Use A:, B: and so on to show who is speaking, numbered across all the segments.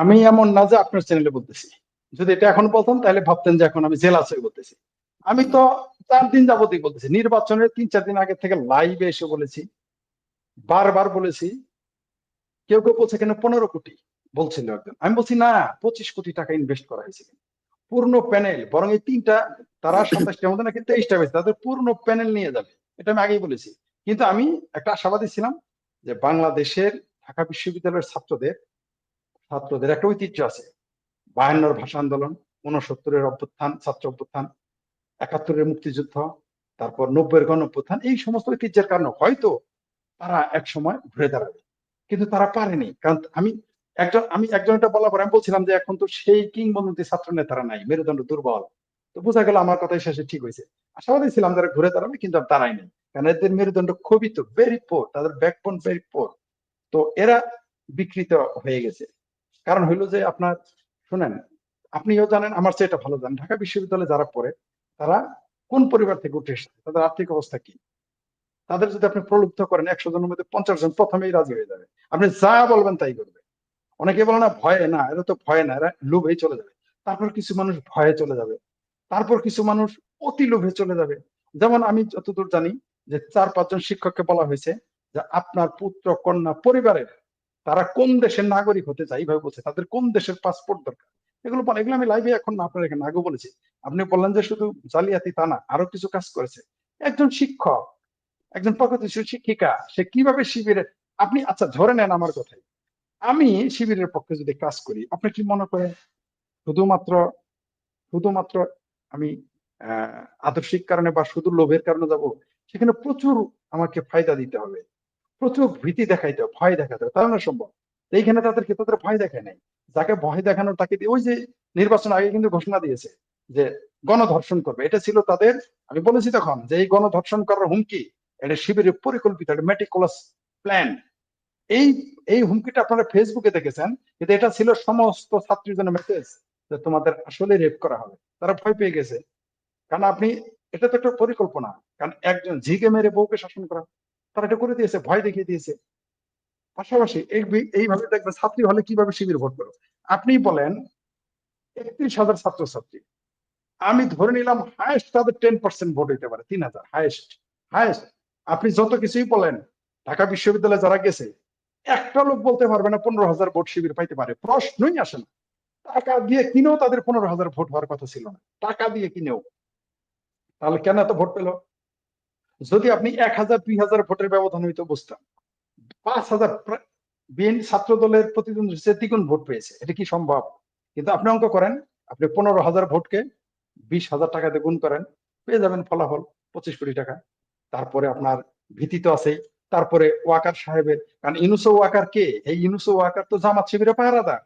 A: আমি এমন না যে আপনার চ্যানেলে বলতেছি। যদি এটা এখন বলতাম, তাহলে ভাবতেন যে এখন আমি জেল আছে বলতেছি। আমি তো চার দিন যাবতই বলতেছি। নির্বাচনের তিন চার দিন আগে থেকে লাইভে এসে বলেছি। বারবার বলেছি। কেউ কেউ বলছে, কেন পনেরো কোটি? বলছিল একজন। আমি বলছি, না, পঁচিশ কোটি টাকা ইনভেস্ট করা হয়েছে। পূর্ণ প্যানেল বরং এই তিনটা, তারা সাতাশটার মধ্যে নাকি তেইশটা হয়েছে, তাদের পূর্ণ প্যানেল নিয়ে যাবে। এটা আমি আগেই বলেছি। কিন্তু আমি একটা আশাবাদী ছিলাম যে বাংলাদেশের ঢাকা বিশ্ববিদ্যালয়ের ছাত্রদের ছাত্রদের একটা ঐতিহ্য আছে। বায়ান্নর ভাষা আন্দোলন উনসত্তরের অভ্যুত্থান, ছাত্র অভ্যুত্থান, একাত্তরের মুক্তিযুদ্ধ, তারপর নব্বইয়ের গণ অভ্যুত্থান এই সমস্ত ঐতিহ্যের কারণে হয়তো তারা এক সময় ঘুরে দাঁড়াবে। কিন্তু তারা পারেনি, কারণ আমি একজন আমি একজন এটা বলার পর আমি বলছিলাম যে এখন তো সেই কিংবদন্তি ছাত্র নেতারা নাই, মেরুদণ্ড দুর্বল। তো বোঝা গেল আমার কথাই শেষে ঠিক হয়েছে। আশাবাদী ছিলাম তারা ঘুরে দাঁড়াবে, কিন্তু আর দাঁড়ায়নি কারণ এদের মেরুদণ্ড খুবই তো ভেরি পোর তাদের ব্যাকবোন ভেরি পোর তো এরা বিকৃত হয়ে গেছে। কারণ হইল যে আপনার, শুনেন, আপনিও জানেন, আমার চেয়ে এটা ভালো জানেন। ঢাকা বিশ্ববিদ্যালয়ে যারা পড়ে, তারা কোন পরিবার থেকে উঠে এসেছে? তাদের আর্থিক অবস্থা কি? তাদের যদি আপনি প্রলুব্ধ করেন, একশো জনের মধ্যে পঞ্চাশ জন প্রথমেই রাজি হয়ে যাবে। আপনি যা বলবেন তাই করবে। অনেকে বলে না, ভয়ে না, এরা তো ভয় না, এরা লোভেই চলে যাবে। তারপর কিছু মানুষ ভয়ে চলে যাবে। তারপর কিছু মানুষ অতি লোভে চলে যাবে। যেমন আমি যতদূর জানি যে চার পাঁচজন শিক্ষককে বলা হয়েছে যে আপনার পুত্র, কন্যা, পরিবারের তারা কোন দেশের নাগরিক হতে চায়, এইভাবে বলছে। তাদের কোন দেশের পাসপোর্ট দরকার? এগুলো বলে, এগুলো আমি লাইভে এখন আপনার এখানে আগেও বলেছি। আপনি বললেন যে শুধু জালিয়াতি তা না, আরও কিছু কাজ করেছে। একজন শিক্ষক, একজন প্রগতিশীল শিক্ষিকা, সে কীভাবে শিবিরে, আপনি আচ্ছা ধরে নেন আমার কথাই। আমি শিবিরের পক্ষে যদি কাজ করি, আপনি কি মনে করেন? শুধুমাত্র শুধুমাত্র আমি, আহ, আদর্শিক কারণে বা শুধু লোভের কারণে যাব? সেখানে প্রচুর আমাকে ফায়দা দিতে হবে। প্রচুর ভীতি দেখাইতে ভয় দেখাতে তাহলে না সম্ভব। এইখানে তাদেরকে, তাদের ভয় দেখায় নাই। যাকে ভয় দেখানোর তাকে ওই যে নির্বাচন আগে কিন্তু ঘোষণা দিয়েছে যে গণধর্ষণ করবে। এটা ছিল তাদের, আমি বলেছি তখন যে এই গণধর্ষণ করার হুমকি, এটা শিবিরের পরিকল্পিত একটা মেটিকুলাস প্ল্যান এই এই হুমকিটা আপনারা ফেসবুকে দেখেছেন, কিন্তু এটা ছিল সমস্ত ছাত্রীর জন্য মেসেজ যে তোমাদের আসলে রেপ করা হবে। তারা ভয় পেয়ে গেছে। কারণ আপনি, এটা তো একটা পরিকল্পনা। কারণ একজন ঝিকে মেরে বউকে শাসন করা তারা এটা করে দিয়েছে, ভয় দেখিয়ে দিয়েছে। পাশাপাশি এইভাবে দেখবেন ছাত্রী হলে কীভাবে শিবির ভোট করো আপনি বলেন, একত্রিশ হাজার ছাত্রছাত্রী। আমি ধরে নিলাম হায়েস্ট তাদের টেন পার্সেন্ট ভোট হইতে পারে, তিন হাজার হায়েস্ট হায়েস্ট আপনি যত কিছুই বলেন, ঢাকা বিশ্ববিদ্যালয়ে যারা গেছে, একটা লোক বলতে পারবে না পনেরো হাজার ভোট শিবির পাইতে পারে। প্রশ্নই আসে না। টাকা দিয়ে কিনেও তাদের পনেরো হাজার ভোট হওয়ার কথা ছিল না। টাকা দিয়ে কিনেও। তাহলে কেন এত ভোট পেল? যদি আপনি এক হাজার, দুই হাজার ভোটের ব্যবধান হইতো বুঝতাম। পাঁচ হাজার বিএনপি ছাত্র দলের প্রতিদ্বন্দ্বী দ্বিগুণ ভোট পেয়েছে। এটা কি সম্ভব? কিন্তু আপনি অঙ্ক করেন, আপনি পনেরো হাজার ভোটকে বিশ হাজার টাকাতে গুণ করেন, পেয়ে যাবেন ফলাফল পঁচিশ কোটি টাকা। তারপরে আপনার ভীতি তো আছেই। তারপরে ওয়াকার সাহেবের, কারণ ইনুসো ওয়াকার কে? এই ইনুসো ওয়াকার তো জামাত শিবিরের পাহারাদার।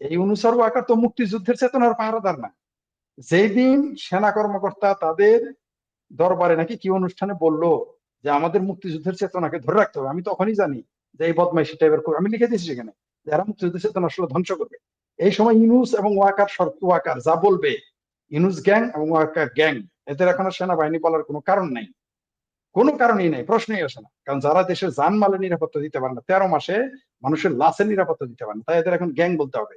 A: এই অনুসার ওয়াকার তো মুক্তিযুদ্ধের চেতনার পাহারাদার না। যেই দিন সেনা কর্মকর্তা তাদের দরবারে নাকি কি অনুষ্ঠানে বলল যে আমাদের মুক্তিযুদ্ধের চেতনাকে ধরে রাখতে হবে? আমি তখনই জানি যে এই বদমাইশি টাইপের আমি লিখে দিয়েছি সেখানে যারা মুক্তিযুদ্ধের চেতনা আসলে ধ্বংস করবে। এই সময় ইনুস এবং ওয়াকার শর্ত ওয়াকার যা বলবে ইনুস গ্যাং এবং ওয়াকার গ্যাং, এদের এখন সেনাবাহিনী বলার কোনো কারণ নাই। কোনো কারণই নেই, প্রশ্নই আসে না। কারণ যারা দেশের জানমালের নিরাপত্তা দিতে পারে না, তেরো মাসে মানুষের লাশের নিরাপত্তা দিতে পারে না, তাই এদের এখন গ্যাং বলতে হবে।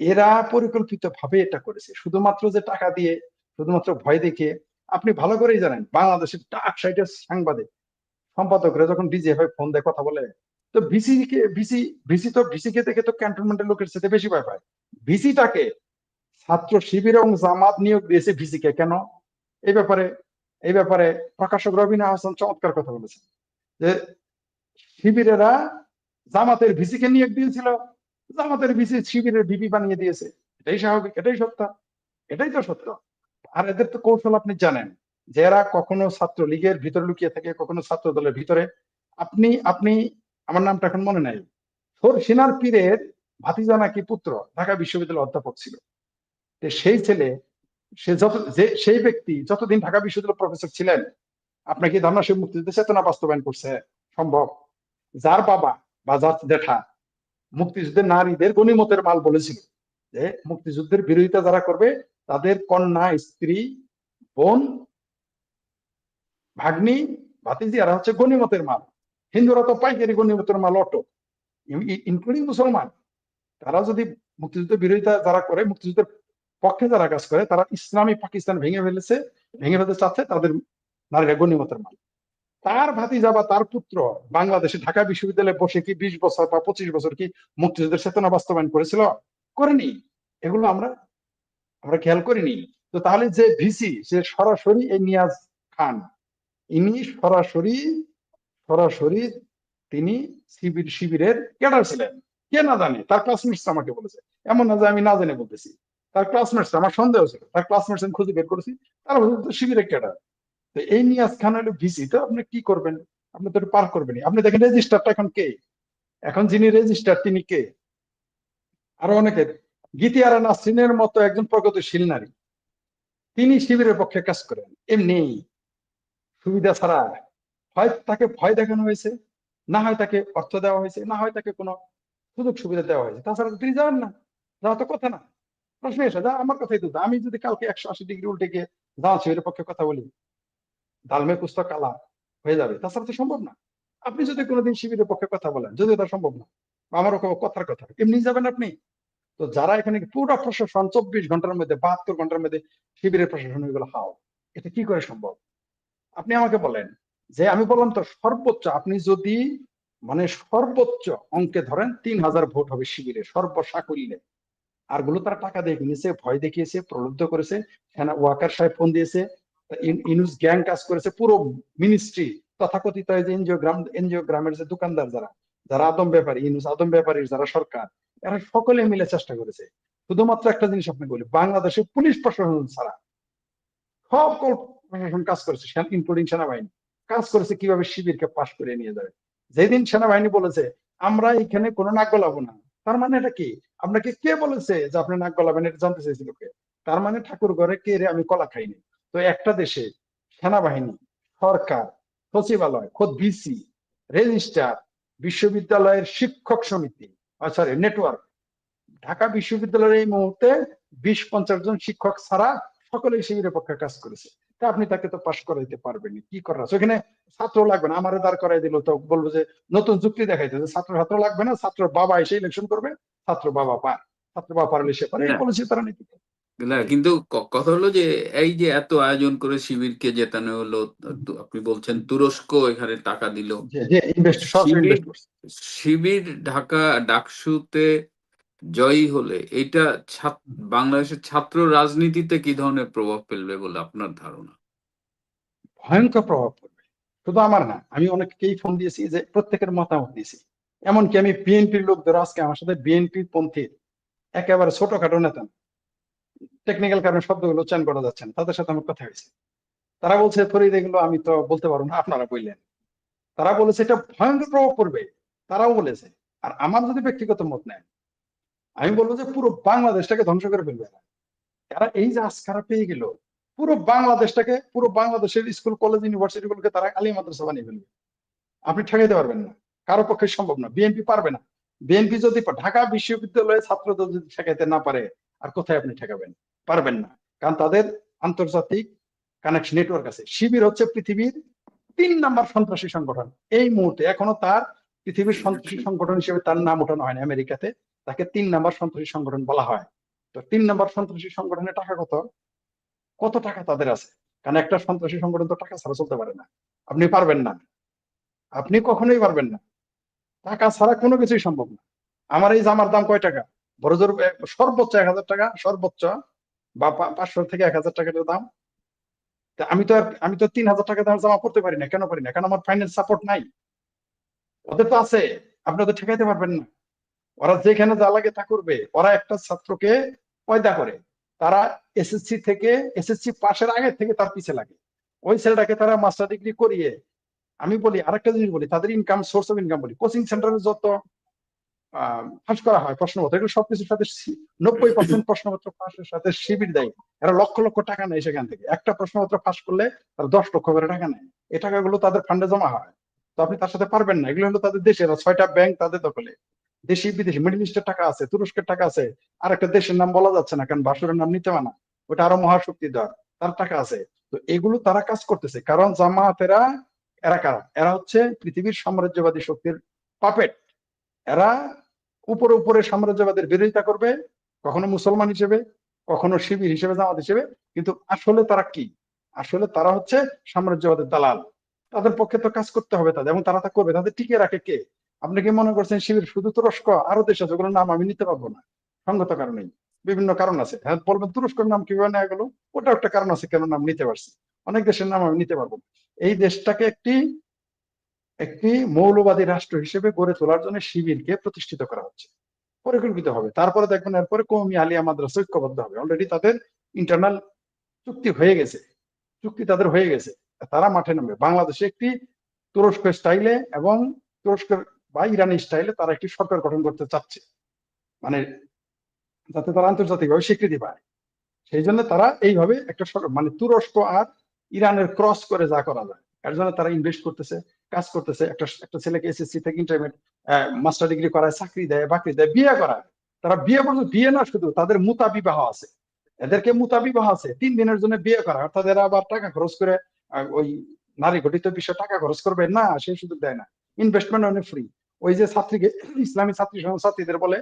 A: এরা পরিকল্পিত ভাবে এটা করেছে। শুধুমাত্র যে টাকা দিয়ে, শুধুমাত্র ভয় দেখিয়ে আপনি ভালো করেই জানেন, বাংলাদেশের টাক সাইটের সাংবাদিক, সম্পাদকরা যখন ডিজিএফআই ফোন দেয়, কথা বলে, তো ভিসি কে ভিসি ভিসি তো ভিসি কে দেখে তো ক্যান্টনমেন্টের লোকের সাথে বেশি ভয় পায়। ভিসিটাকে ছাত্র শিবির এবং জামাত নিয়োগ দিয়েছে ভিসিকে কেন? এই ব্যাপারে এই ব্যাপারে প্রকাশক রবিনা হাসান চমৎকার কথা বলেছেন, যে শিবিরেরা জামাতের ভিসি কে নিয়োগ দিয়েছিল, জামাতের ভিসি শিবিরের ভিপি বানিয়ে দিয়েছে। এটাই স্বাভাবিক, এটাই সত্য, এটাই তো সত্য। আর এদের তো কৌশল আপনি জানেন যে এরা কখনো ছাত্র লীগের ভিতরে লুকিয়ে থাকে, কখনো ছাত্র দলের ভিতরে। আপনি আপনি, আমার নামটা এখন মনে নাই। সিনার পীরের ভাতিজা নাকি পুত্র? ঢাকা বিশ্ববিদ্যালয়ের অধ্যাপক ছিল। সেই ছেলে, সে যত, যে, সেই ব্যক্তি যতদিন ঢাকা বিশ্ববিদ্যালয় প্রফেসর ছিলেন, আপনাকে ধারণা সে মুক্তিযুদ্ধের চেতনা বাস্তবায়ন করছে। সম্ভব। যার বাবা বা যার দেখা মুক্তিযুদ্ধের নারীদের গণিমতের মাল বলেছিল যে, মুক্তিযুদ্ধের বিরোধিতা যারা করবে তাদের কন্যা, স্ত্রী, বোন, ভাগ্নি, ভাতিজি, আর হচ্ছে গণিমতের মাল। হিন্দুরা তো পাইকারি গণিমতের মাল অটো। ইনক্লুডিং মুসলমান। তারা যদি মুক্তিযুদ্ধ বিরোধিতা যারা করে, মুক্তিযুদ্ধের পক্ষে যারা কাজ করে, তারা ইসলামী পাকিস্তান ভেঙে ফেলেছে, ভেঙে ফেলতে চাচ্ছে তাদের নারীরা গণিমতের মাল। তার ভাতিজা বা তার পুত্র বাংলাদেশে ঢাকা বিশ্ববিদ্যালয়ে বসে কি বিশ বছর বা পঁচিশ বছর কি মুক্তিযুদ্ধের চেতনা বাস্তবায়ন করেছিল? করেনি। এগুলো আমরা আমরা খেয়াল করিনি। তো তাহলে যে ভিসি, সে সরাসরি এই নিয়াজ খান, ইনি সরাসরি সরাসরি তিনি শিবির শিবিরের ক্যাডার ছিলেন। কে না জানে, তার ক্লাসমেটস আমাকে বলেছে। এমন না যে আমি না জেনে বলতেছি। তার ক্লাসমেটস আমার সন্দেহ ছিল। তার ক্লাসমেটস আমি খুঁজে বের করেছি। তারা তো শিবিরের ক্যাডার। তো এই নিয়াজ খান হলো ভিসি। তো আপনি কি করবেন? আপনি তো পার করবেন আপনি দেখেন রেজিস্টারটা এখন কে? এখন যিনি রেজিস্টার তিনি কে? আরও অনেকে গীতিয়ারা নাসরিনের মতো একজন প্রগতিশীল নারী। তিনি শিবিরের পক্ষে কাজ করেন। এমনি সুবিধা ছাড়া হয় তাকে ভয় দেখানো হয়েছে, না হয় তাকে অর্থ দেওয়া হয়েছে, না হয় তাকে কোনো সুযোগ সুবিধা দেওয়া হয়েছে। তাছাড়া তিনি যাবেন না। যাওয়া তো কথা না। প্রশ্ন এসে যা, আমার কথাই তো আমি যদি কালকে একশো আশি ডিগ্রি উল্টে গিয়ে জামাত শিবিরের পক্ষে কথা বলি, দালমে পুস্তক কালা হয়ে যাবে। তাছাড়া তো সম্ভব না। আপনি যদি কোনোদিন শিবিরের পক্ষে কথা বলেন, যদিও তা সম্ভব না বা আমারও কথার কথা। এমনি যাবেন আপনি? তো যারা এখানে পুরো প্রশাসন চব্বিশ ঘণ্টার মধ্যে, বাহাত্তর ঘণ্টার মধ্যে শিবিরের প্রশাসন এগুলো হাও এটা কি করে সম্ভব? আপনি আমাকে বলেন যে আমি বললাম তো সর্বোচ্চ, আপনি যদি মানে সর্বোচ্চ অঙ্কে ধরেন তিন হাজার ভোট হবে শিবিরে, সর্বসাকুল্যে। আরগুলো তারা টাকা দিয়ে কিনেছে, ভয় দেখিয়েছে, প্রলুব্ধ করেছে ওয়াকার সাহেব ফোন দিয়েছে ইনুস গ্যাং কাজ করেছে, পুরো মিনিস্ট্রি তথাকথিত এনজিও গ্রাম, এনজিও গ্রামের যে দোকানদার যারা যারা আদম ব্যাপারী, ইনুস আদম ব্যাপারীর যারা সরকার এরা সকলে মিলে চেষ্টা করেছে। শুধুমাত্র একটা জিনিস আপনি বলি, বাংলাদেশের পুলিশ প্রশাসন ছাড়া সব কল- প্রশাসন কাজ করেছে ইনক্লুডিং সেনাবাহিনী। কাজ করেছে কীভাবে শিবিরকে পাশ করে নিয়ে যাবে। যেদিন সেনাবাহিনী বলেছে, আমরা এখানে কোনো নাক গলাবো না। তার মানে এটা কি? আপনাকে কে বলেছে যে আপনি নাক গলাবেন? এটা জানতে চাইছিল কে? তার মানে ঠাকুর ঘরে কে রে আমি কলা খাইনি। তো একটা দেশে সেনাবাহিনী, সরকার, সচিবালয়, খোদ ভিসি, রেজিস্ট্রার, বিশ্ববিদ্যালয়ের শিক্ষক সমিতি সরি নেটওয়ার্ক ঢাকা বিশ্ববিদ্যালয়ের এই মুহূর্তে বিশ পঞ্চাশ জন শিক্ষক ছাড়া সকলেই শিবিরের পক্ষে কাজ করেছে। তা আপনি তাকে তো পাশ করাইতে পারবেন কি করার আছে? ওখানে ছাত্র লাগবে না। আমারে দাঁড় করাই দিল তো বলব যে নতুন যুক্তি দেখাইতে যে ছাত্র ছাত্র লাগবে না ছাত্র বাবা এসে ইলেকশন করবে ছাত্র বাবা পার। ছাত্র বাবা পারলে সে পারে। এই পলিসি তারা নীতি
B: না কিন্তু কথা হলো যে এই যে এত আয়োজন করে শিবিরকে জেতানো হলো আপনি বলছেন তুরস্ক এখানে টাকা দিল। শিবির ঢাকা ডাকসুতে জয়ী হলে এটা বাংলাদেশের ছাত্র রাজনীতিতে কি ধরনের প্রভাব ফেলবে বলে আপনার ধারণা?
A: ভয়ঙ্কর প্রভাব পড়বে। শুধু আমার না আমি অনেককেই ফোন দিয়েছি যে প্রত্যেকের মতামত দিয়েছি। এমনকি আমি বিএনপির লোকদের আজকে আমার সাথে বিএনপি পন্থী একেবারে ছোটখাটো নেতা টেকনিক্যাল কারণে শব্দগুলো উচ্চারণ করা যাচ্ছে না। তাদের সাথে আমার কথা হয়েছে। তারা বলছে, ফরিদ, এগুলো আমি তো বলতে পারব না। আপনারা বললেন। তারা বলেছে, এটা ভয়ঙ্কর প্রভাব পড়বে। তারাও বলেছে। আর আমার যদি ব্যক্তিগত মত নেয় আমি বলব যে পুরো বাংলাদেশটাকে ধ্বংস করে ফেলবে এরা। এই যে আস্কারা পেয়ে গেল, পুরো বাংলাদেশটাকে, পুরো বাংলাদেশের স্কুল, কলেজ ইউনিভার্সিটি গুলোকে তারা আলী মাদ্রাসা বানিয়ে ফেলবে। আপনি ঠেকাইতে পারবেন না। কারও পক্ষে সম্ভব না। বিএনপি পারবে না। বিএনপি যদি ঢাকা বিশ্ববিদ্যালয়ে ছাত্রদের যদি ঠেকাইতে না পারে আর কোথায় আপনি ঠেকাবেন? পারবেন না। কারণ তাদের আন্তর্জাতিক কানেকশন নেটওয়ার্ক আছে। শিবির হচ্ছে পৃথিবীর তিন নাম্বার সন্ত্রাসী সংগঠন। এই মুহূর্তে এখনও তার পৃথিবীর সন্ত্রাসী সংগঠন হিসেবে তার নাম ওঠানো হয়নি। আমেরিকাতে তাকে তিন নাম্বার সন্ত্রাসী সংগঠন বলা হয়। তো তিন নাম্বার সন্ত্রাসী সংগঠনের টাকা কত? কত টাকা তাদের আছে? কারণ একটা সন্ত্রাসী সংগঠন তো টাকা ছাড়া চলতে পারে না। আপনি পারবেন না। আপনি কখনোই পারবেন না। টাকা ছাড়া কোনো কিছুই সম্ভব না। আমার এই জামার দাম কয় টাকা? বড় জোর এ, সর্বোচ্চ এক হাজার টাকা সর্বোচ্চ বা পাঁচশো থেকে এক হাজার টাকার দাম। আমি তো আমি তো তিন হাজার টাকা দাম জামা করতে পারি না কেন পারি না? কারণ আমার ফাইন্যান্স সাপোর্ট নাই। ওদের তো আছে আপনি ওদের ঠেকাইতে পারবেন না। ওরা যেখানে যা লাগে তা করবে। ওরা একটা ছাত্রকে পয়দা করে। তারা এসএসসি থেকে এসএসসি পাশের আগে থেকে তার পিছে লাগে। ওই ছেলেটাকে তারা মাস্টার ডিগ্রি করিয়ে আমি বলি আরেকটা জিনিস বলি তাদের ইনকাম সোর্স অফ ইনকাম বলি। কোচিং সেন্টারে যত ফাঁস করা হয়, প্রশ্নপত্র। এগুলো সবকিছুর সাথে নব্বই পার্সেন্ট প্রশ্নপত্র ফাঁসের সাথে শিবির দেয়। এরা লক্ষ লক্ষ টাকা নেয় সেখান থেকে। একটা প্রশ্নপত্র ফাঁস করলে তারা দশ লক্ষ করে টাকা নেয়। এই টাকাগুলো তাদের ফান্ডে জমা হয়। তো আপনি তার সাথে পারবেন না। এগুলো হলো তাদের দেশের ছয়টা ব্যাংক তাদের দখলে। দেশি বিদেশি মিডল ইস্টের টাকা আছে, তুরস্কের টাকা আছে। আর একটা দেশের নাম বলা যাচ্ছে না, কারণ বাসুরের নাম নিতে মানা ওটা আরও মহাশক্তিধর। তার টাকা আছে। তো এগুলো তারা কাজ করতেছে। কারণ জামাতেরা, এরা কারা? এরা হচ্ছে পৃথিবীর সাম্রাজ্যবাদী শক্তির পাপেট এরা উপরে উপরে সাম্রাজ্যবাদের বিরোধিতা করবে, কখনো মুসলমান হিসেবে, কখনো শিবির হিসেবে, জামাত হিসেবে, কিন্তু আসলে তারা কি? আসলে তারা হচ্ছে সাম্রাজ্যবাদের দালাল। তাদের পক্ষে তো কাজ করতে হবে তাদের, এবং তারা তা করবে। তাদের টিকে রাখে কে? আপনি কি মনে করছেন শিবির শুধু তুরস্ক? আরও দেশ আছে, ওগুলোর নাম আমি নিতে পারব না। সঙ্গত কারণেই। বিভিন্ন কারণ আছে। হ্যাঁ বলবেন তুরস্কের নাম কীভাবে নেওয়া গেল? ওটা একটা কারণ আছে কেন নাম নিতে পারছি। অনেক দেশের নাম আমি নিতে পারব এই দেশটাকে একটি একটি মৌলবাদী রাষ্ট্র হিসেবে গড়ে তোলার জন্য শিবিরকে প্রতিষ্ঠিত করা হচ্ছে। পরিকল্পিত হবে। তারপরে দেখবেন এরপরে কৌমি আলিয়া মাদ্রাসা ঐক্যবদ্ধ হবে। অলরেডি তাদের ইন্টারনাল চুক্তি হয়ে গেছে। চুক্তি তাদের হয়ে গেছে। তারা মাঠে নামবে। বাংলাদেশে একটি তুরস্ক স্টাইলে এবং তুরস্কের বা ইরানি স্টাইলে তারা একটি সরকার গঠন করতে চাচ্ছে। মানে যাতে তারা আন্তর্জাতিকভাবে স্বীকৃতি পায়। সেই জন্য তারা এইভাবে একটা মানে তুরস্ক আর ইরানের ক্রস করে যা করা যায়। এর জন্য তারা ইনভেস্ট করতেছে। কাজ করতেছে, একটা একটা ছেলেকে এসএসসি থেকে ইন্টারমিডিয়েট মাস্টার ডিগ্রি করায়, চাকরি দেয়, বাকরি দেয়, বিয়ে করায়। তারা বিয়ে পর্যন্ত, বিয়ে না, শুধু তাদের মুতা বিবাহ আছে। এদেরকে মুতা বিবাহ আছে, তিন দিনের জন্য বিয়ে করা। অর্থাৎ এরা আবার টাকা খরচ করে ওই নারী ঘটিত বিষয়ে টাকা খরচ করবে না সেই সুযোগ দেয় না। ইনভেস্টমেন্ট অনেক ফ্রি ওই যে ছাত্রীকে, ইসলামী ছাত্রী ছাত্রীদের বলে,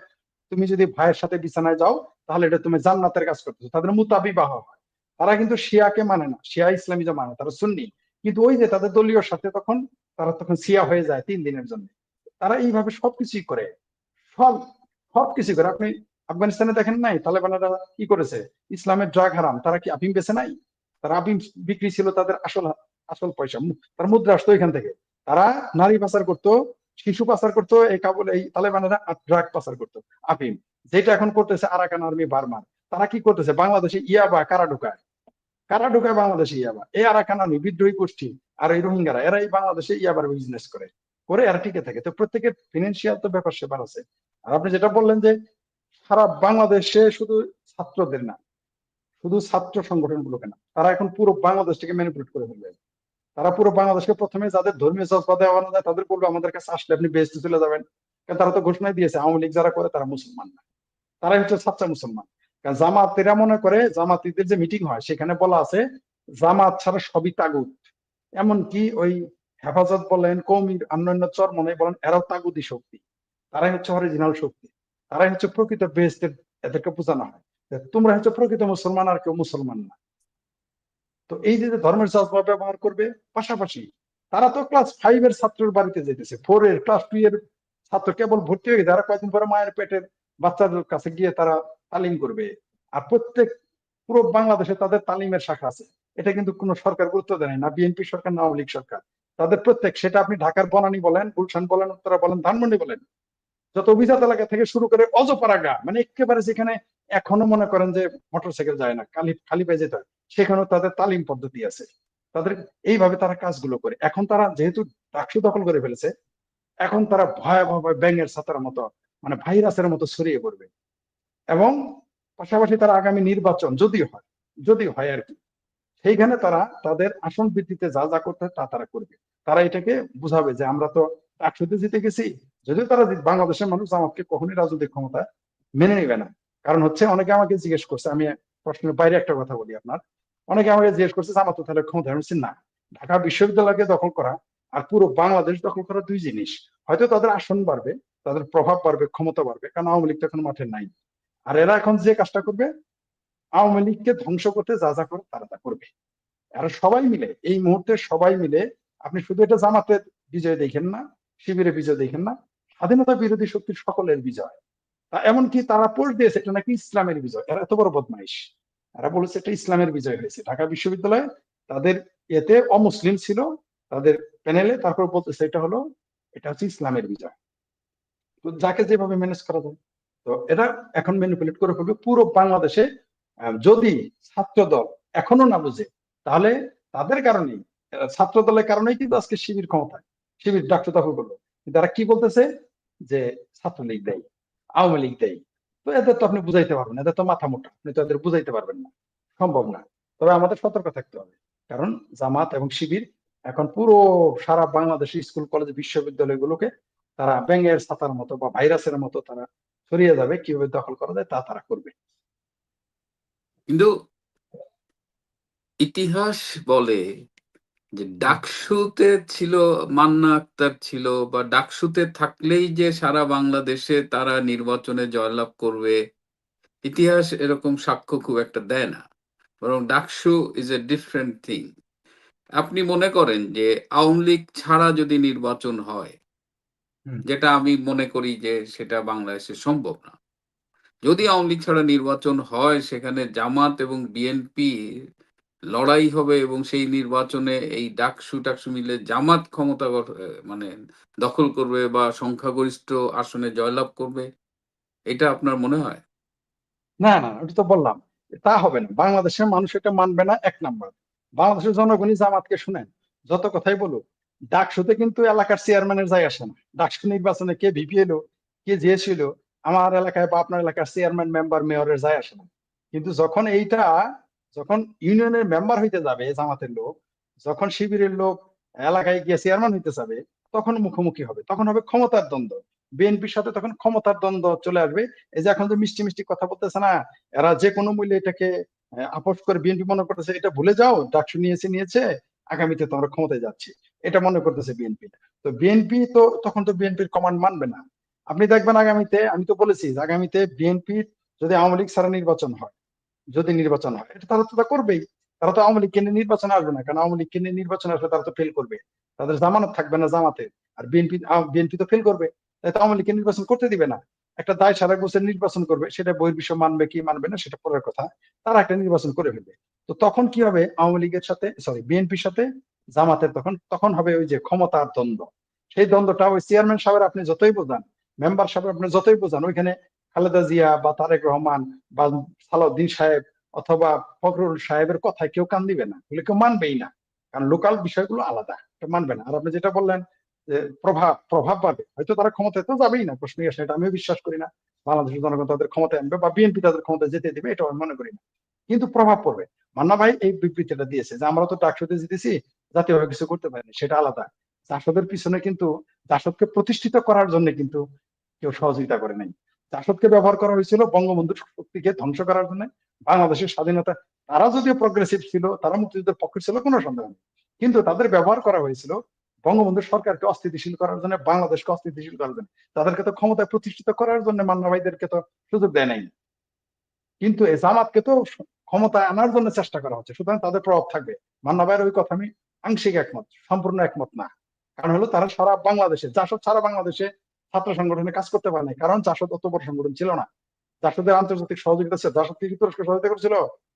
A: তুমি যদি ভাইয়ের সাথে বিছানায় যাও, তাহলে এটা তুমি জান্নাতের কাজ করতেছো। তাদের মুতা বিবাহ হয়। তারা কিন্তু শিয়াকে মানে না, শিয়া ইসলামিজম মানে তারা সুন্নি। কিন্তু ওই যে তাদের দলীয় সাথে তখন তারা তখন সিয়া হয়ে যায় তিন দিনের জন্য। তারা এইভাবে সবকিছুই করে। সব সবকিছু করে। আপনি আফগানিস্তানে দেখেন নাই? তালেবানেরা কি করেছে? ইসলামের ড্রাগ হারাম। তারা কি আফিম বেছে নাই? তারা আফিম বিক্রি ছিল তাদের আসল আসল পয়সা। তার মুদ্রা আসতো এখান থেকে। তারা নারী পাচার করতো, শিশু পাচার করতো, এই কাবুল, এই তালেবানেরা ড্রাগ পাচার করতো। আফিম, যেটা এখন করতেছে আরাকান আর্মি, বার্মার। তারা কি করতেছে? বাংলাদেশে ইয়াবা কারা ঢুকায় কারা ঢুকায় বাংলাদেশে ইয়াবা। এই আরাকান আর্মি, বিদ্রোহী গোষ্ঠী আর এই রোহিঙ্গারা এরা এই বাংলাদেশে ইয়াবার বিজনেস করে। করে এরা টিকে থাকে। তো প্রত্যেকের ফিনান্সিয়াল তো ব্যাপার সেবার আছে। আর আপনি যেটা বললেন যে সারা বাংলাদেশে শুধু ছাত্রদের না, শুধু ছাত্র সংগঠনগুলোকে না, তারা এখন পুরো বাংলাদেশটাকে ম্যানিপুলেট করে ফেলবে। তারা পুরো বাংলাদেশকে প্রথমে যাদের ধর্মীয় জজবা দেওয়ানো যায় তাদের বলবে, আমাদের কাছে আসলে আপনি বেহেস্তে চলে যাবেন। কারণ তারা তো ঘোষণা দিয়েছে, আওয়ামী লীগ যারা করে, তারা মুসলমান না। তারাই হচ্ছে সাচ্চা মুসলমান। কারণ জামাতেরা মনে করে, জামাতিদের যে মিটিং হয়, সেখানে বলা আছে, জামাত ছাড়া সবই তাগুত। এমনকি ওই হেফাজত বলেন কৌমির অন্যান্য চরমনে বলেন, এরাও তাগুদি শক্তি। তারাই হচ্ছে অরিজিনাল শক্তি। তারাই হচ্ছে প্রকৃত বেহেস্তের এদেরকে বোঝানো হয়। তোমরা হচ্ছে প্রকৃত মুসলমান আর কেউ মুসলমান না। তো এই যে ধর্মের জজবা ব্যবহার করবে, পাশাপাশি তারা তো ক্লাস ফাইভ এর ছাত্রের বাড়িতে যেতেছে। ফোর এর ক্লাস টু এর ছাত্র কেবল ভর্তি হয়ে তারা কয়েকদিন পরে মায়ের পেটের বাচ্চাদের কাছে গিয়ে তারা তালিম করবে। আর প্রত্যেক পুরো বাংলাদেশে তাদের তালিমের শাখা আছে। এটা কিন্তু কোনো সরকার গুরুত্ব দেয় না বিএনপি সরকার, না আওয়ামী লীগ সরকার। তাদের প্রত্যেক, সেটা আপনি ঢাকার বনানী বলেন, গুলশান বলেন, উত্তরা বলেন, ধানমন্ডি বলেন, যত অভিজাত এলাকা থেকে শুরু করে অজপাড়াগা মানে একেবারে যেখানে এখনও মনে করেন যে মোটরসাইকেল যায় না, খালি খালি পেয়ে যেতে হয় সেখানেও তাদের তালিম পদ্ধতি আছে। তাদের, এইভাবে তারা কাজগুলো করে। এখন তারা যেহেতু ডাকসু দখল করে ফেলেছে, এখন তারা ভয়াবহ ব্যাঙের ছাতার মতো মানে ভাইরাসের মতো ছড়িয়ে পড়বে। এবং পাশাপাশি তারা আগামী নির্বাচন যদি হয় যদি হয় আর কি সেইখানে তারা তাদের আসন বৃদ্ধিতে যা যা করতে তা তারা করবে। তারা এটাকে বুঝাবে যে আমরা তো ডাকসুতে জিতে গেছি, যদিও তারা বাংলাদেশের মানুষ আমাকে কখনোই রাজনৈতিক ক্ষমতা মেনে নেবে না। কারণ হচ্ছে অনেকে আমাকে জিজ্ঞেস করছে, আমি প্রশ্নের বাইরে একটা কথা বলি আপনার। অনেকে আমাকে জিজ্ঞেস করছে আমার তো তাহলে ক্ষমতা আমি না। ঢাকা বিশ্ববিদ্যালয়কে দখল করা আর পুরো বাংলাদেশ দখল করা দুই জিনিস। হয়তো তাদের আসন বাড়বে, তাদের প্রভাব বাড়বে, ক্ষমতা বাড়বে, কারণ আওয়ামী লীগ তো এখন মাঠে নাই। আর এরা এখন যে কাজটা করবে আওয়ামী লীগকে ধ্বংস করতে যা যা করে তারা তা করবে। আর সবাই মিলে, এই মুহূর্তে সবাই মিলে, আপনি শুধু এটা জামাতের বিজয় দেখেন না শিবিরের বিজয় দেখেন না, স্বাধীনতা বিরোধী শক্তির সকলের বিজয়। তা এমনকি তারা পোস্ট দিয়েছে, এটা নাকি ইসলামের বিজয়, এরা এত বড় বদমাইশ। এরা বলেছে এটা ইসলামের বিজয় হয়েছে। ঢাকা বিশ্ববিদ্যালয়ে তাদের এতে অমুসলিম ছিল, তাদের প্যানেলে তারপর বলতেছে এটা হলো, এটা হচ্ছে ইসলামের বিজয়। তো যাকে যেভাবে ম্যানেজ করা যায়। তো এটা এখন ম্যানিপুলেট করে ফেলবে, পুরো বাংলাদেশে যদি ছাত্র দল এখনও না বুঝে তাহলে তাদের কারণেই আহ, ছাত্র দলের কারণেই কিন্তু আজকে শিবির ক্ষমতায়। শিবির ডাক্তার দখল করল তারা কি বলতেছে? যে ছাত্রলীগ দেয় আওয়ামী লীগ দেয়। তো এদের তো আপনি বুঝাইতে পারবেন এদের তো মাথা মোটা আপনি তো এদের বুঝাইতে পারবেন না। সম্ভব না। তবে আমাদের সতর্ক থাকতে হবে কারণ জামাত এবং শিবির এখন পুরো সারা বাংলাদেশ স্কুল কলেজ বিশ্ববিদ্যালয়গুলোকে তারা ব্যাঙের ছাতার মতো বা ভাইরাসের মতো তারা ছড়িয়ে যাবে কীভাবে দখল করা যায় তা তারা করবে।
B: কিন্তু ইতিহাস বলে যে ডাকসুতে ছিল মান্না আক্তার ছিল বা ডাকসুতে থাকলেই যে সারা বাংলাদেশে তারা নির্বাচনে জয়লাভ করবে ইতিহাস এরকম সাক্ষ্য খুব একটা দেয় না। বরং DUCSU is a different thing আপনি মনে করেন যে আওয়ামী লীগ ছাড়া যদি নির্বাচন হয় যেটা আমি মনে করি যে সেটা বাংলাদেশে সম্ভব না। যদি আওয়ামী লীগ ছাড়া নির্বাচন হয়, সেখানে জামাত এবং বিএনপি লড়াই হবে এবং সেই নির্বাচনে এই ডাকসু টাকসু মিলে জামাত ক্ষমতা মানে দখল করবে বা সংখ্যাগরিষ্ঠ আসনে জয়লাভ করবে, এটা আপনার মনে হয়?
A: না না, ওটা তো বললাম। তা হবে না। বাংলাদেশের মানুষ এটা মানবে না, এক নাম্বার। বাংলাদেশের জনগণই জামাতকে শুনেন। যত কথাই বলুক, ডাকসুতে কিন্তু এলাকার চেয়ারম্যানের যাই আসে না। ডাকসু নির্বাচনে কে ভিপি এলো, কে ছিল আমার এলাকায় বা আপনার এলাকার চেয়ারম্যান মেম্বার মেয়রের যাই আসে না। কিন্তু যখন এইটা, যখন ইউনিয়নের মেম্বার হইতে যাবে জামাতের লোক, যখন শিবিরের লোক এলাকায় গিয়ে চেয়ারম্যান হইতে যাবে, তখন মুখোমুখি হবে, তখন হবে ক্ষমতার দ্বন্দ্ব। বিএনপির সাথে তখন ক্ষমতার দ্বন্দ্ব চলে আসবে। এই যে এখন যে মিষ্টি মিষ্টি কথা বলতেছে না, এরা যে কোনো মূল্যে এটাকে আপোষ করে বিএনপি মনে করতেছে, এটা ভুলে যাও, ডাকসু নিয়েছে নিয়েছে, আগামীতে তোমরা ক্ষমতায় যাচ্ছি। এটা মনে করতেছে বিএনপি। তো বিএনপি তো, তখন তো বিএনপির কমান্ড মানবে না। আপনি দেখবেন আগামীতে, আমি তো বলেছি আগামীতে বিএনপি যদি আওয়ামী লীগ ছাড়া নির্বাচন হয়, যদি নির্বাচন হয়, এটা তারা তো তা করবেই। তারা তো আওয়ামী লীগ কিনে নির্বাচন আসবে না, কারণ আওয়ামী লীগ কিনে নির্বাচন আসলে তারা তো ফেল করবে। তাদের জামানত থাকবে না জামাতে, আর বিএনপি বিএনপি তো ফেল করবে। তাই তো আওয়ামী লীগকে নির্বাচন করতে দিবে না। একটা দায় সারা বছর নির্বাচন করবে, সেটা বহির্বিশ্ব মানবে কি মানবে না, সেটা পরের কথা। তারা একটা নির্বাচন করে ফেলবে। তো তখন কি হবে? আওয়ামী লীগের সাথে সরি বিএনপির সাথে, জামাতের তখন তখন হবে ওই যে ক্ষমতার দ্বন্দ্ব। সেই দ্বন্দ্বটা ওই চেয়ারম্যান সাহেবের আপনি যতই বোঝান মেম্বার সাহেব আপনি যতই বোঝান, ওইখানে খালেদা জিয়া বা তারেক রহমান বা সালাউদ্দিন সাহেব অথবা ফখরুল সাহেবের কথায় কেউ কান দিবে না। কেউ মানবেই না। কারণ লোকাল বিষয়গুলো আলাদা, এটা মানবে না। আর আপনি যেটা বললেন যে প্রভাব প্রভাব পাবে, হয়তো তারা ক্ষমতায় তো যাবেই না প্রশ্নই আসে এটা আমিও বিশ্বাস করি না। বাংলাদেশের জনগণ তাদের ক্ষমতায় আনবে বা বিএনপি তাদের ক্ষমতায় যেতে দিবে, এটা আমি মনে করি না। কিন্তু প্রভাব পড়বে। মান্না ভাই এই বিবৃতিটা দিয়েছে যে আমরা তো ডাকসুতে জিতেছি, জাতীয়ভাবে কিছু করতে পারিনি, সেটা আলাদা। জাসদের পিছনে কিন্তু জাসদকে প্রতিষ্ঠিত করার জন্য কিন্তু কেউ সহযোগিতা করে নাই। জাসদকে ব্যবহার করা হয়েছিল বঙ্গবন্ধুর শক্তিকে ধ্বংস করার জন্য। বাংলাদেশের স্বাধীনতা, তারা যদিও প্রগ্রেসিভ ছিল, তারা মুক্তিযুদ্ধের পক্ষে ছিল, কোনো সন্দেহ নেই। কিন্তু তাদের ব্যবহার করা হয়েছিল বঙ্গবন্ধু সরকারকে অস্থিতিশীল করার জন্য, বাংলাদেশকে অস্থিতিশীল করার জন্য। তাদেরকে তো ক্ষমতায় প্রতিষ্ঠিত করার জন্য মান্না ভাইদেরকে তো সুযোগ দেয় নাই। কিন্তু এই জামাতকে তো ক্ষমতায় আনার জন্য চেষ্টা করা হচ্ছে, সুতরাং তাদের প্রভাব থাকবে। মান্না ভাইয়ের ওই কথা আমি আংশিক একমত, সম্পূর্ণ একমত না। কারণ হলো তারা সারা বাংলাদেশে, জাসদ সারা বাংলাদেশে ছাত্র সংগঠনে কাজ করতে পারে নাই কারণ জাসদ অত বড় সংগঠন ছিল না। জাসদের আন্তর্জাতিক সহযোগিতা ছিল জাসদ কি তুরস্ক সহযোগিতা করেছিল?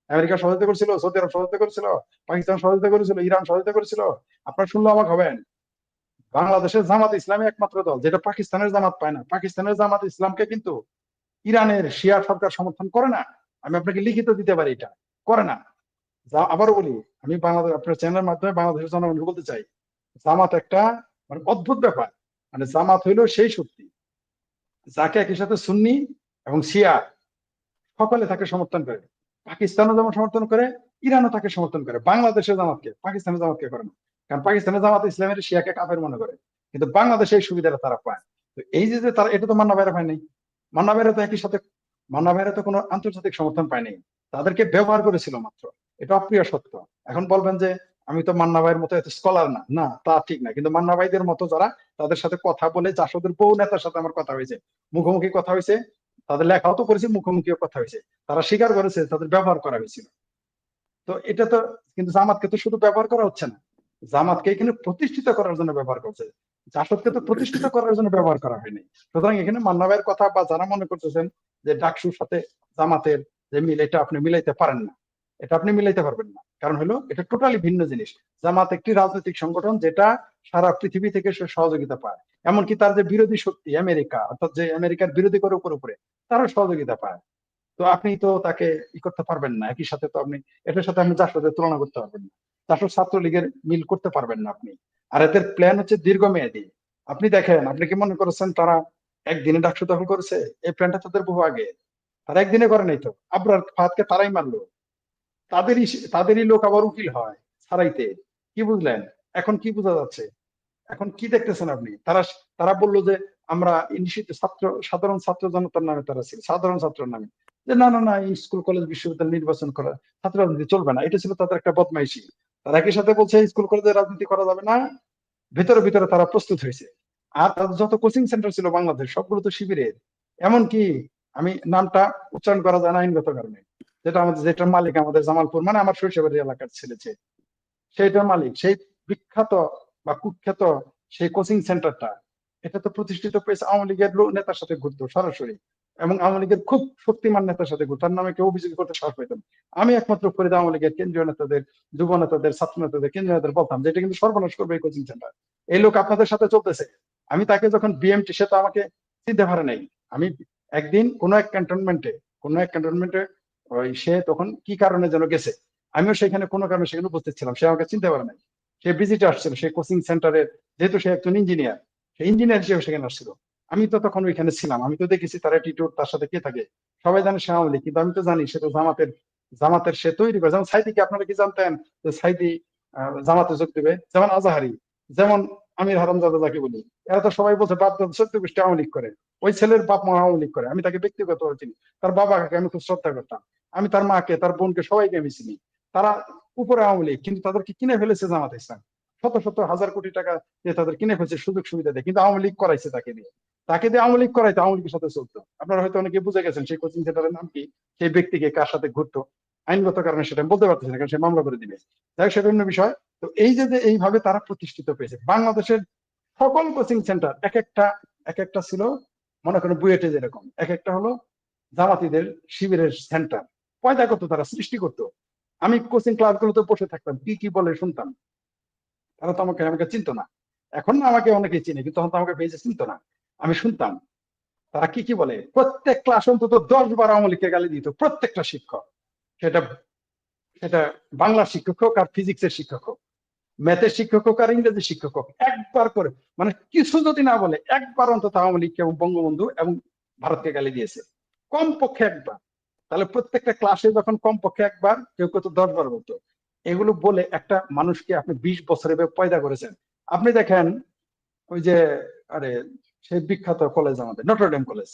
A: আমেরিকা সহযোগিতা করেছিল? সৌদি আরব সহযোগিতা করেছিল? পাকিস্তান সহযোগিতা করেছিল? ইরান সহযোগিতা করেছিল? আপনার শুনলে অবাক হবেন। বাংলাদেশের জামাত ইসলামী একমাত্র দল, যেটা পাকিস্তানের জামাত পায় না। পাকিস্তানের জামাত ইসলামকে কিন্তু ইরানের শিয়া সরকার সমর্থন করে না। আমি আপনাকে লিখিত দিতে পারি এটা। করে না। যা- আবারও বলি, আমি বাংলাদেশ আপনার চ্যানেলের মাধ্যমে বাংলাদেশের জনগণকে বলতে চাই। জামাত একটা মানে অদ্ভুত ব্যাপার। মানে জামাত হইল সেই শক্তি। যাকে একই সাথে সুন্নি এবং শিয়া, সকলে তাকে সমর্থন করে। পাকিস্তানও যেমন সমর্থন করে, ইরানও তাকে সমর্থন করে। বাংলাদেশের জামাতকে, পাকিস্তানের জামাতকে করে না। কারণ পাকিস্তানের জামাত ইসলামের শিয়াকে কাফের মনে করে। কিন্তু বাংলাদেশে এই সুবিধাটা তারা পায়। তো এই যে তারা, এটা তো মান্না বাইরে পায় নাই। মান্না বাইরে তো একই সাথে, মান্না বাইরে তো কোনো আন্তর্জাতিক সমর্থন পায়নি তাদেরকে ব্যবহার করেছিল মাত্র। এটা অপ্রিয় সত্য। এখন বলবেন যে আমি তো মান্না ভাইয়ের মতো এত স্কলার না। না, তা ঠিক না। কিন্তু মান্না ভাইদের মতো যারা, তাদের সাথে কথা বলে জাসদের বহু নেতার সাথে আমার কথা হয়েছে। মুখোমুখি কথা হয়েছে। তাদের লেখাও তো করেছে, মুখোমুখিও কথা হয়েছে। তারা স্বীকার করেছে, তাদের ব্যবহার করা হয়েছিল। তো এটা তো, কিন্তু জামাতকে তো শুধু ব্যবহার করা হচ্ছে না। জামাতকে এখানে প্রতিষ্ঠিত করার জন্য ব্যবহার করছে। জাসদকে তো প্রতিষ্ঠিত করার জন্য ব্যবহার করা হয়নি। সুতরাং এখানে মান্না ভাইয়ের কথা বা যারা মনে করতেছেন যে ডাকসুর সাথে জামাতের যে মিল, এটা আপনি মিলাইতে পারেন না। এটা আপনি মিলাইতে পারবেন না। কারণ হলো এটা টোটালি ভিন্ন জিনিস। জামাত একটি রাজনৈতিক সংগঠন যেটা সারা পৃথিবী থেকে সে সহযোগিতা পায়। এমনকি তার যে বিরোধী শক্তি, আমেরিকা, অর্থাৎ যে আমেরিকার বিরোধী করে উপরে উপরে, তারও সহযোগিতা পায়। তো আপনি তো তাকে ই করতে পারবেন না, একই সাথে তো আপনি, এটার সাথে আপনি জাসদের তুলনা করতে পারবেন না। জাসদ ছাত্রলীগের মিল করতে পারবেন না আপনি। আর এদের প্ল্যান হচ্ছে দীর্ঘমেয়াদী। আপনি দেখেন, আপনি কি মনে করেছেন তারা একদিনে ডাকসু দখল করেছে? এই প্ল্যানটা তাদের বহু আগে। তারা একদিনে করে নাই তো। আবরার ফাহাদকে তারাই মারলো। তাদেরই তাদেরই লোক আবার উকিল হয় ছাড়াইতে। কি বুঝলেন? এখন কি বোঝা যাচ্ছে? এখন কি দেখতেছেন আপনি? তারা তারা বলল যে আমরা ছাত্র, সাধারণ ছাত্র জনতার নামে তারা ছিল, সাধারণ ছাত্রের নামে। যে না না না স্কুল, কলেজ, বিশ্ববিদ্যালয় নির্বাচন করা ছাত্র রাজনীতি চলবে না। এটা ছিল তাদের একটা বদমাইশি। তারা একই সাথে বলছে স্কুল, কলেজে রাজনীতি করা যাবে না। ভেতরে, ভিতরে তারা প্রস্তুত হয়েছে। আর তাদের যত কোচিং সেন্টার ছিল বাংলাদেশ, সবগুলো তো শিবিরের। এমনকি আমি নামটা উচ্চারণ করা যায় না আইনগত কারণে। যেটা আমাদের, যেটার মালিক আমাদের জামালপুর মানে আমার শৈশবের এলাকার ছেলে যে, সেইটার মালিক, সেই বিখ্যাত বা কুখ্যাত সেই কোচিং সেন্টারটা, এটা তো প্রতিষ্ঠিত পেয়েছে আওয়ামী লীগের নেতার সাথে ঘুরতো সরাসরি, এবং আওয়ামী লীগের খুব শক্তিমান নেতার সাথে ঘুরতো, তার নামে কেউ অভিযোগ করতে সাহস পেতাম আমি একমাত্র ফরিদ আওয়ামী লীগের কেন্দ্রীয় নেতাদের, যুব নেতাদের, ছাত্র নেতাদের, কেন্দ্রীয় নেতাদের বলতাম যে, এটা কিন্তু সর্বনাশ করবে এই কোচিং সেন্টার। এই লোক আপনাদের সাথে চলতেছে। আমি তাকে যখন বিএমটি সে তো আমাকে চিনতে পারে নাই। আমি একদিন কোনো এক ক্যান্টনমেন্টে কোনো এক ক্যান্টনমেন্টে ওই সে তখন কি কারণে যেন গেছে? আমিও সেখানে কোনো কারণে সেখানে উপস্থিত ছিলাম। সে আমাকে চিনতে পারে নাই। সে ভিজিটে আসছিল সেই কোচিং সেন্টারের যেহেতু সে একজন ইঞ্জিনিয়ার সে ইঞ্জিনিয়ার হিসেবে সেখানে আসছিল। আমি তো তখন ওইখানে ছিলাম। আমি তো দেখেছি তার অ্যাটিটিউড তার সাথে কে থাকে। সবাই জানে সে আওয়ামী কিন্তু আমি তো জানি সে তো জামাতের জামাতের সে তৈরি করে। যেমন সাইদিকে আপনারা কি জানতেন যে সাইদি জামাতে যোগ দেবে? যেমন আজাহারি, যেমন আমির হারামজাদা যাকে বলি। এরা তো সবাই বলছে, বাপ দাদা সত্য গোষ্ঠী আওয়ামী লীগ করে। ওই ছেলের বাপ মা আওয়ামী লীগ করে। আমি তাকে ব্যক্তিগত চিনি। তার বাবাকে আমি খুব শ্রদ্ধা করতাম। আমি তার মাকে, তার বোনকে সবাইকে আমি চিনি। তারা উপরে আওয়ামী কিন্তু তাদেরকে কিনে ফেলেছে জামাত ইসলাম। শত শত হাজার কোটি টাকা দিয়ে তাদের কিনে ফেলছে, সুযোগ সুবিধা দিয়ে। কিন্তু আওয়ামী লীগ করাইছে তাকে দিয়ে। তাকে দিয়ে আওয়ামী লীগ করাইতো আওয়ামী লীগের সাথে চলতো। আপনারা হয়তো অনেকে বুঝে গেছেন সেই কোচিং সেন্টারের নাম কি? সেই ব্যক্তিকে কার সাথে ঘুরতো? আইনগত কারণে সেটা বলতে পারতেছে না, কারণ সে মামলা করে দিবে। যাই সেটা অন্য বিষয়। তো এই যে এইভাবে তারা প্রতিষ্ঠিত পেয়েছে বাংলাদেশের সকল কোচিং সেন্টার, এক একটা এক একটা ছিল মনে করেন বুয়েটে যেরকম। এক একটা হলো জামাতিদের শিবিরের সেন্টার। পয়দা করতো, তারা সৃষ্টি করতো। আমি কোচিং ক্লাসগুলোতে বসে থাকতাম, কি কি বলে শুনতাম। তারা তো আমাকে আমাকে চিনতো না। এখন না, আমাকে অনেকে চিনে, কিন্তু তখন তো আমাকে পেয়েছে চিনতো না। আমি শুনতাম, তারা কি কি বলে? প্রত্যেক ক্লাস অন্তত দশ বার আওয়ামী লীগকে গালি দিত, প্রত্যেকটা শিক্ষক। সেটা সেটা বাংলা শিক্ষক হোক আর ফিজিক্সের শিক্ষক হোক ম্যাথের শিক্ষক হোক আর ইংরেজি শিক্ষক হোক, একবার করে মানে কিছু যদি না বলে, একবার অন্তত আওয়ামী লীগকে এবং বঙ্গবন্ধু এবং ভারতকে গালি দিয়েছে। কমপক্ষে একবার। তাহলে প্রত্যেকটা ক্লাসে যখন কম পক্ষে একবার, কেউ কেউ তো দশ বার বলতো। এগুলো বলে একটা মানুষকে আপনি বিশ বছরে পয়দা করেছেন। আপনি দেখেন, ওই যে, আরে, সেই বিখ্যাত কলেজ আমাদের নটরডেম কলেজ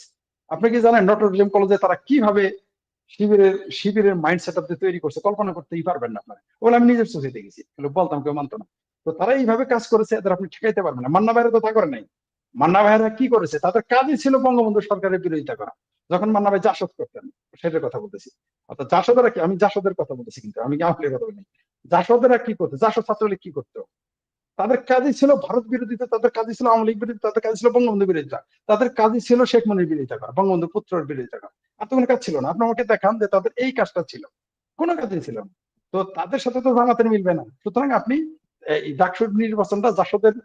A: আপনি কি জানেন নটরডেম কলেজে তারা কীভাবে শিবিরের শিবিরের মাইন্ড সেট তৈরি করছে? কল্পনা করতেই পারবেন না আপনারা। ওগুলো আমি নিজের চোখে দেখেছি বলতাম কেউ মানতো না। তো তারা এইভাবে কাজ করেছে, এদের আপনি ঠেকাইতে পারবেন না। মান্না ভাইয়ের তো তা করে নাই। মান্না ভাইয়েরা কি করেছে? তাদের কাজই ছিল বঙ্গবন্ধু সরকারের বিরোধিতা করা। যখন মান্না ভাই জাসদ করতেন, সেটার কথা বলতেছি। অর্থাৎ জাসদেরা কি আমি জাসদের কথা বলতেছি কিন্তু, আমি আহলের কথা বলি জাসদেরা কি করতো? জাসদ ছাত্রলীগ কি করতো? তাদের কাজই ছিল ভারত বিরোধিতা, তাদের কাজই ছিল আওয়ামী লীগ বিরোধিতা, তাদের কাজই ছিল বঙ্গবন্ধু বিরোধিতা। তাদের কাজই ছিল শেখ মুজিবের বিরোধিতা করা, বঙ্গবন্ধু পুত্রের বিরোধিতা করা। আর তো কোনো কাজ ছিল না। আপনি আমাকে দেখান যে তাদের এই কাজটা ছিল। কোনো কাজই ছিল না। তো তাদের সাথে তো জামাতের মিলবে না। সুতরাং আপনি এই ডাকসুর নির্বাচনটা জাসদের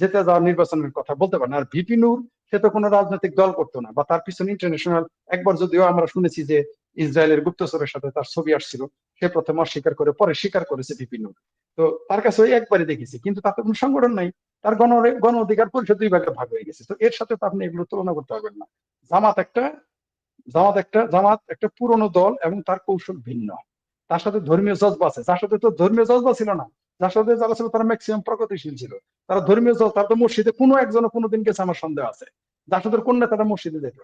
A: যেতে যাওয়ার নির্বাচনের কথা বলতে পারেন। আর ভিপি নূর সে তো কোনো রাজনৈতিক দল করতো না, বা তার পিছনে ইন্টারন্যাশনাল একবার যদিও আমরা শুনেছি যে ইসরায়েলের গুপ্তচরের সাথে তার ছবি আসছিল, সে প্রথমে অস্বীকার করে, পরে স্বীকার করেছে নূর তো তার কাছে ওই একবারই দেখেছি, কিন্তু তাতে কোনো সংগঠন নাই, তার গণ গণ অধিকার পরিষদ দুই ভাগে ভাগ হয়ে গেছে। তো এর সাথে তো আপনি এগুলো তুলনা করতে পারবেন না। জামাত একটা জামাত একটা জামাত একটা পুরনো দল এবং তার কৌশল ভিন্ন। তার সাথে ধর্মীয় জজবা আছে তার সাথে তো ধর্মীয় জজবা ছিল না। যার সাথে যারা ছিল তারা ম্যাক্সিমাম প্রগতিশীল ছিল। তারা ধর্মীয় তারা তো মসজিদে কোনো কোনোদিন গেছে আমার সন্দেহ আছে। কোন নেতাটা মসজিদে যেত?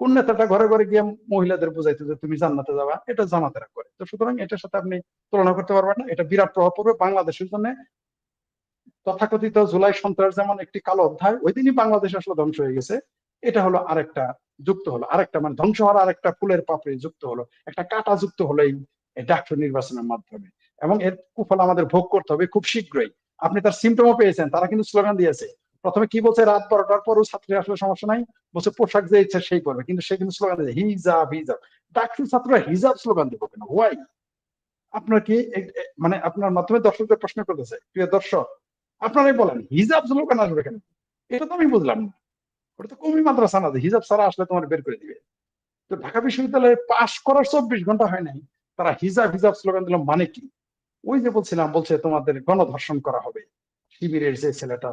A: কোন নেতাটা ঘরে ঘরে গিয়ে মহিলাদের যে তুমি জান্নাতে যাবা? এটা জামাতেরা করে। তো সুতরাং এটার সাথে আপনি তুলনা করতে পারবেন না। এটা বিরাট প্রভাব পড়বে বাংলাদেশের জন্য। তথাকথিত জুলাই সন্ত্রাস যেমন একটি কালো অধ্যায়, ওই দিনই বাংলাদেশ আসলে ধ্বংস হয়ে গেছে। এটা হলো আরেকটা যুক্ত হলো। আরেকটা মানে ধ্বংস হওয়ার আরেকটা ফুলের পাপড়ি যুক্ত হলো। একটা কাটা যুক্ত হলো এই ডাক্তার নির্বাচনের মাধ্যমে। এবং এর কুফল আমাদের ভোগ করতে হবে খুব শীঘ্রই। আপনি তার সিমটমও পেয়েছেন, তারা কিন্তু স্লোগান দিয়েছে। প্রথমে কি বলছে, রাত বারোটার পরও ছাত্রী আসলে সমস্যা নাই, বলছে পোশাক যে ইচ্ছা সেই করবে, কিন্তু সে কিন্তু স্লোগান দিয়েছে, হিজাব হিজাব। ডাক্তার ছাত্ররা হিজাব স্লোগান দেবো কেন? হোয়াই আপনার কি মানে আপনার মাধ্যমে দর্শকদের প্রশ্ন করতেছে, প্রিয় দর্শক, আপনারাই বলেন, হিজাব স্লোগান আসবে কেন? এটা তো আমি বুঝলাম না। ওটা তো কমি মাদ্রাসা না, হিজাব ছাড়া আসলে তোমার বের করে দিবে। তো ঢাকা বিশ্ববিদ্যালয়ে পাশ করার চব্বিশ ঘণ্টা হয় নাই, তারা হিজাব হিজাব স্লোগান দিল মানে কি? ওই যে বলছিলাম, বলছে তোমাদের গণধর্ষণ করা হবে। শিবিরের যে ছেলেটা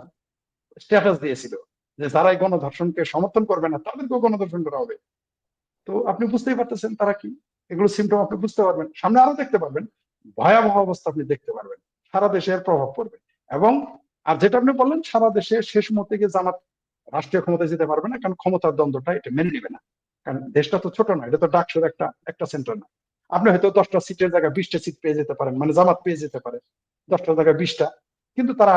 A: স্ট্যাটাস দিয়েছিল যে যারা এই গণধর্ষণকে সমর্থন করবে না, তাদেরকেও গণধর্ষণ করা হবে। তো আপনি বুঝতেই পারতেছেন তারা কি? এগুলো সিমটম আপনি বুঝতে পারবেন। সামনে আরও দেখতে পারবেন। ভয়াবহ অবস্থা আপনি দেখতে পারবেন। সারা দেশে এর প্রভাব পড়বে। এবং, আর যেটা আপনি বললেন, সারা দেশে শেষ মুহূর্তে গিয়ে জামাত রাষ্ট্রীয় ক্ষমতায় যেতে পারবে না, কারণ ক্ষমতার দ্বন্দ্বটা এটা মেনে নিবে না। কারণ দেশটা তো ছোট না, এটা তো ডাকসুর একটা একটা সেন্টার না। আপনি হয়তো দশটা সিটের জায়গায় বিশটা সিট পেয়ে যেতে পারেন মানে জামাত পেয়ে যেতে পারে দশটার জায়গায় বিশটা। কিন্তু তারা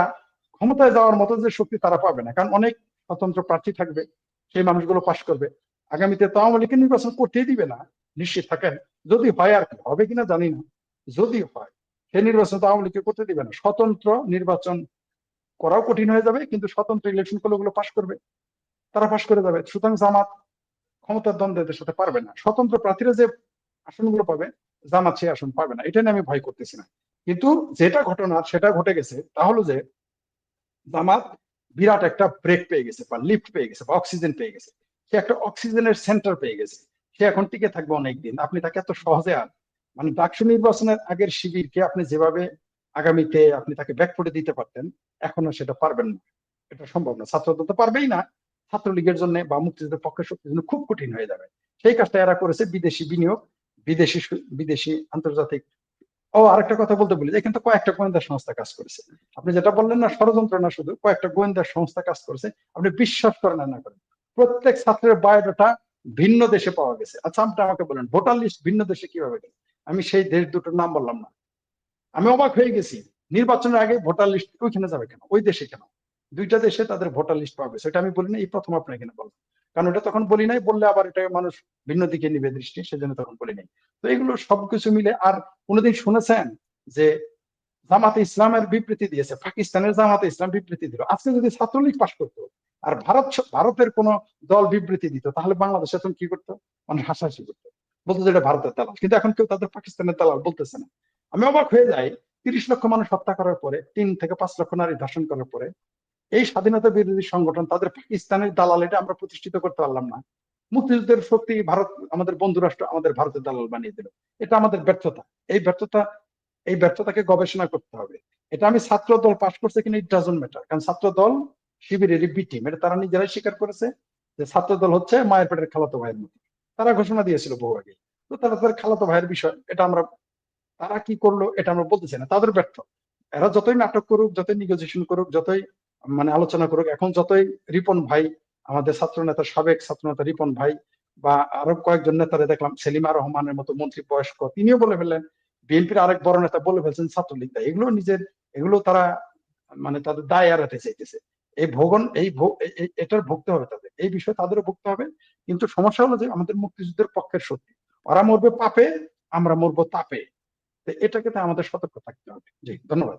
A: ক্ষমতায় যাওয়ার মতো যে শক্তি তারা পাবে না, কারণ অনেক স্বতন্ত্র প্রার্থী থাকবে, সেই মানুষগুলো পাশ করবে। আগামীতে তো আওয়ামী লীগকে নির্বাচন করতেই দিবে না, নিশ্চিত থাকেন। যদি হয় আর কি, হবে কিনা জানি না। যদি হয়, সেই নির্বাচন তো আওয়ামী লীগকে করতে দিবে না। স্বতন্ত্র নির্বাচন করাও কঠিন হয়ে যাবে, কিন্তু স্বতন্ত্র ইলেকশন করলে ওগুলো পাশ করবে। তারা পাশ করে যাবে। সুতরাং জামাত ক্ষমতার দ্বন্দ্বের সাথে পারবে না। স্বতন্ত্র প্রার্থীরা যে আসনগুলো পাবে জামাত সেই আসন পাবে না। এটা নিয়ে আমি ভয় করতেছি না। কিন্তু যেটা ঘটনা, সেটা ঘটে গেছে, তা হলো যে জামাত বিরাট একটা ব্রেক পেয়ে গেছে বা লিফট পেয়ে গেছে বা অক্সিজেন পেয়ে গেছে। সে একটা অক্সিজেনের সেন্টার পেয়ে গেছে। সে এখন টিকে থাকবে অনেকদিন। আপনি তাকে এত সহজে আর মানে ডাকসু নির্বাচনের আগের শিবিরকে আপনি যেভাবে আগামীতে আপনি তাকে ব্যাক করে দিতে পারতেন, এখন সেটা পারবেন না। এটা সম্ভব না। ছাত্রদল তো পারবেই না। ছাত্রলীগের জন্য বা মুক্তিযুদ্ধের পক্ষের শক্তির জন্য খুব কঠিন হয়ে যাবে। সেই কাজটা এরা করেছে বিদেশি বিনিয়োগ। বিদেশি বিদেশি আন্তর্জাতিক, ও আরেকটা কথা বলতে বলি, এখানে তো কয়েকটা গোয়েন্দা সংস্থা কাজ করেছে। আপনি যেটা বললেন না, ষড়যন্ত্র না শুধু, কয়েকটা গোয়েন্দা সংস্থা কাজ করেছে, আপনি বিশ্বাস করেন না করেন। প্রত্যেক ছাত্রের বায়োডাটা ভিন্ন দেশে পাওয়া গেছে। আচ্ছা আপনি আমাকে বলেন, ভোটার লিস্ট ভিন্ন দেশে কীভাবে গেল? আমি সেই দেশ দুটোর নাম বললাম না। আমি অবাক হয়ে গেছি, নির্বাচনের আগে ভোটার লিস্ট ওইখানে যাবে কেন? ওই দেশে কেন? দুইটা দেশে তাদের ভোটার লিস্ট পাওয়া গেছে এটা আমি বলি না এই প্রথম আপনাকে এখানে বললাম। কারণ এটা তখন বলি নাই, বললে আবার এটা মানুষ ভিন্ন দিকে নিবে দৃষ্টি, সেজন্য তখন বলি নাই। তো এগুলো সবকিছু মিলে, আর কোনোদিন শুনেছেন যে জামাতে ইসলামের বিবৃতি দিয়েছে, পাকিস্তানের জামাতে ইসলাম বিবৃতি দিল। আজকে যদি ছাত্রলীগ পাশ করতো আর ভারত ভারতের কোন দল বিবৃতি দিত, তাহলে বাংলাদেশ এখন কি করতো? মানুষ হাসাহাসি করতো। বলতো যে এটা ভারতের দালাল, কিন্তু এখন কেউ তাদের পাকিস্তানের দালাল বলতেছে না। আমি অবাক হয়ে যাই, তিরিশ লক্ষ মানুষ হত্যা করার পরে, তিন থেকে পাঁচ লক্ষ নারী ধর্ষণ করার পরে এই স্বাধীনতা বিরোধী সংগঠন তাদের পাকিস্তানের দালাল, এটা আমরা প্রতিষ্ঠিত করতে পারলাম না। মুক্তিযুদ্ধের শক্তি ভারত, আমাদের বন্ধু রাষ্ট্র আমাদের ভারতের দালাল বানিয়ে দিল। এটা আমাদের ব্যর্থতা। এই ব্যর্থতা, এই ব্যর্থতাকে গবেষণা করতে হবে। এটা আমি ছাত্র দল পাশ করছে কিনা ইট ডাজন ম্যাটার কারণ ছাত্র দল শিবিরেরই বি টিম এটা তারা নিজেরাই স্বীকার করেছে যে ছাত্র দল হচ্ছে মায়ের পেটের খালাতো ভাইয়ের মতো। তারা ঘোষণা দিয়েছিল বহু আগে। তো তারা তাদের খালাতো ভাইয়ের বিষয়, এটা আমরা, তারা কি করল, এটা আমরা বলতেছি না। তাদের ব্যর্থ। এরা যতই নাটক করুক, যতই নিগোজিয়েশন করুক, যতই মানে আলোচনা করুক। এখন যতই রিপন ভাই, আমাদের ছাত্র নেতা সাবেক ছাত্র নেতা রিপন ভাই বা আরও কয়েকজন নেতারা দেখলাম, সেলিমা রহমানের মতো মন্ত্রী বয়স্ক, তিনিও বলে ফেললেন, বিএনপির আরেক বড় নেতা বলে ফেলছেন ছাত্রলীগ। দায় এগুলো নিজের, এগুলো তারা মানে তাদের দায় এড়াতে চাইতেছে। এই ভোগন, এই এটার ভুগতে হবে তাদের। এই বিষয়ে তাদেরও ভুগতে হবে। কিন্তু সমস্যা হলো যে আমাদের মুক্তিযুদ্ধের পক্ষের শক্তি। ওরা মরবে পাপে, আমরা মরবো তাপে। এটাকে তো আমাদের সতর্ক থাকতে হবে। জি, ধন্যবাদ।